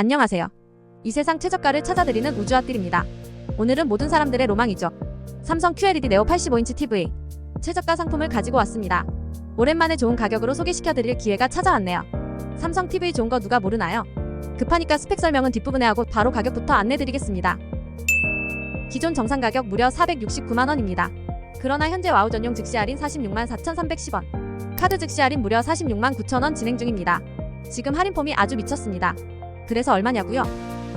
안녕하세요. 이 세상 최저가를 찾아드리는 우주아뜰입니다. 오늘은 모든 사람들의 로망이죠. 삼성 QLED 네오 85인치 TV 최저가 상품을 가지고 왔습니다. 오랜만에 좋은 가격으로 소개시켜드릴 기회가 찾아왔네요. 삼성 TV 좋은 거 누가 모르나요? 급하니까 스펙 설명은 뒷부분에 하고 바로 가격부터 안내드리겠습니다. 기존 정상 가격 무려 469만 원입니다. 그러나 현재 와우 전용 즉시 할인 46만 4,310원, 카드 즉시 할인 무려 46만 9천 원 진행 중입니다. 지금 할인 폼이 아주 미쳤습니다. 그래서 얼마냐고요?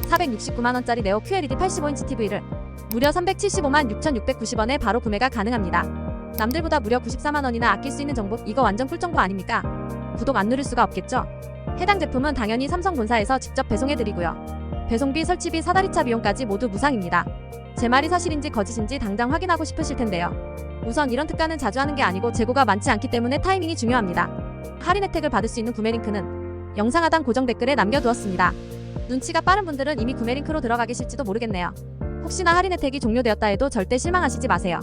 469만 원짜리 네오 QLED 85인치 TV를 무려 375만 6,690원에 바로 구매가 가능합니다. 남들보다 무려 94만 원이나 아낄 수 있는 정보 이거 완전 꿀 정보 아닙니까? 구독 안 누를 수가 없겠죠? 해당 제품은 당연히 삼성 본사에서 직접 배송해 드리고요. 배송비, 설치비, 사다리차 비용까지 모두 무상입니다. 제 말이 사실인지 거짓인지 당장 확인하고 싶으실 텐데요. 우선 이런 특가는 자주 하는 게 아니고 재고가 많지 않기 때문에 타이밍이 중요합니다. 할인 혜택을 받을 수 있는 구매 링크는 영상 하단 고정 댓글에 남겨두었습니다. 눈치가 빠른 분들은 이미 구매 링크로 들어가 계실지도 모르겠네요. 혹시나 할인 혜택이 종료되었다 해도 절대 실망하시지 마세요.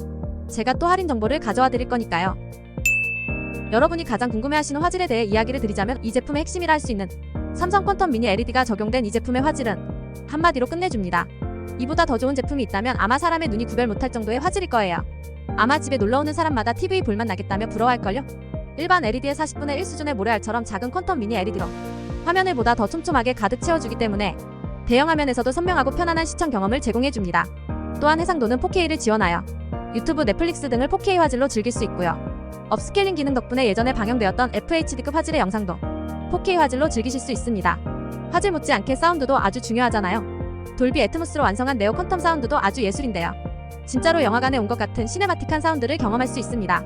제가 또 할인 정보를 가져와 드릴 거니까요. 여러분이 가장 궁금해하시는 화질에 대해 이야기를 드리자면 이 제품의 핵심이라 할 수 있는 삼성 퀀텀 미니 LED가 적용된 이 제품의 화질은 한마디로 끝내줍니다. 이보다 더 좋은 제품이 있다면 아마 사람의 눈이 구별 못할 정도의 화질일 거예요. 아마 집에 놀러 오는 사람마다 TV 볼만 나겠다며 부러워할걸요? 일반 LED의 40분의 1 수준의 모래알처럼 작은 퀀텀 미니 LED로 화면을 보다 더 촘촘하게 가득 채워주기 때문에 대형 화면에서도 선명하고 편안한 시청 경험을 제공해줍니다. 또한 해상도는 4K를 지원하여 유튜브, 넷플릭스 등을 4K 화질로 즐길 수 있고요. 업스케일링 기능 덕분에 예전에 방영되었던 FHD급 화질의 영상도 4K 화질로 즐기실 수 있습니다. 화질 못지않게 사운드도 아주 중요하잖아요. 돌비 애트모스로 완성한 네오 퀀텀 사운드도 아주 예술인데요. 진짜로 영화관에 온 것 같은 시네마틱한 사운드를 경험할 수 있습니다.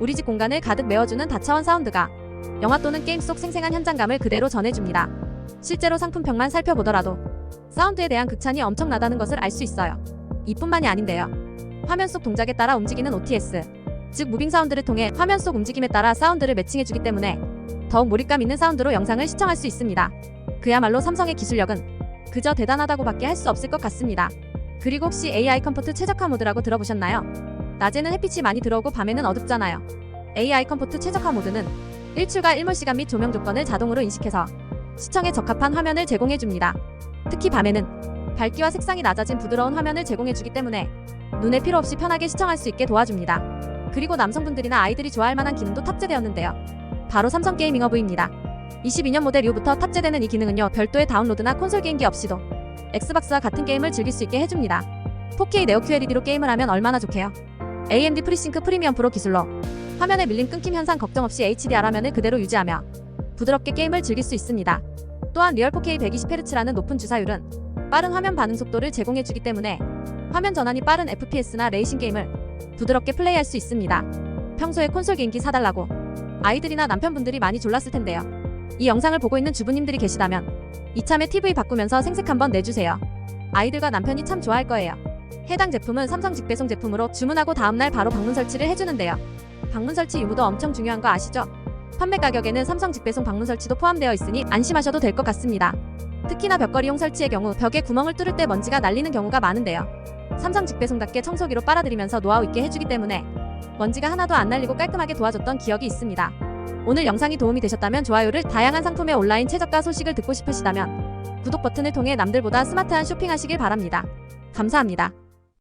우리 집 공간을 가득 메워주는 다차원 사운드가 영화 또는 게임 속 생생한 현장감을 그대로 전해줍니다. 실제로 상품평만 살펴보더라도 사운드에 대한 극찬이 엄청나다는 것을 알 수 있어요. 이뿐만이 아닌데요. 화면 속 동작에 따라 움직이는 OTS, 즉 무빙 사운드를 통해 화면 속 움직임에 따라 사운드를 매칭해주기 때문에 더욱 몰입감 있는 사운드로 영상을 시청할 수 있습니다. 그야말로 삼성의 기술력은 그저 대단하다고밖에 할 수 없을 것 같습니다. 그리고 혹시 AI 컴포트 최적화 모드라고 들어보셨나요? 낮에는 햇빛이 많이 들어오고 밤에는 어둡잖아요. AI 컴포트 최적화 모드는 일출과 일몰 시간 및 조명 조건을 자동으로 인식해서 시청에 적합한 화면을 제공해줍니다. 특히 밤에는 밝기와 색상이 낮아진 부드러운 화면을 제공해주기 때문에 눈에 필요 없이 편하게 시청할 수 있게 도와줍니다. 그리고 남성분들이나 아이들이 좋아할 만한 기능도 탑재되었는데요. 바로 삼성 게이밍 허브입니다. 22년 모델 이후부터 탑재되는 이 기능은요 별도의 다운로드나 콘솔 게임기 없이도 엑스박스와 같은 게임을 즐길 수 있게 해줍니다. 4K 네오 QLED로 게임을 하면 얼마나 좋게요? AMD 프리싱크 프리미엄 프로 기술로 화면에 밀림 끊김 현상 걱정 없이 HDR 화면을 그대로 유지하며 부드럽게 게임을 즐길 수 있습니다. 또한 리얼 4K 120Hz라는 높은 주사율은 빠른 화면 반응 속도를 제공해주기 때문에 화면 전환이 빠른 FPS나 레이싱 게임을 부드럽게 플레이할 수 있습니다. 평소에 콘솔 게임기 사달라고 아이들이나 남편분들이 많이 졸랐을 텐데요. 이 영상을 보고 있는 주부님들이 계시다면 이참에 TV 바꾸면서 생색 한번 내주세요. 아이들과 남편이 참 좋아할 거예요. 해당 제품은 삼성 직배송 제품으로 주문하고 다음날 바로 방문 설치를 해주는데요. 방문 설치 유무도 엄청 중요한 거 아시죠? 판매 가격에는 삼성 직배송 방문 설치도 포함되어 있으니 안심하셔도 될 것 같습니다. 특히나 벽걸이용 설치의 경우 벽에 구멍을 뚫을 때 먼지가 날리는 경우가 많은데요. 삼성 직배송답게 청소기로 빨아들이면서 노하우 있게 해주기 때문에 먼지가 하나도 안 날리고 깔끔하게 도와줬던 기억이 있습니다. 오늘 영상이 도움이 되셨다면 좋아요를 다양한 상품의 온라인 최저가 소식을 듣고 싶으시다면 구독 버튼을 통해 남들보다 스마트한 쇼핑하시길 바랍니다. 감사합니다.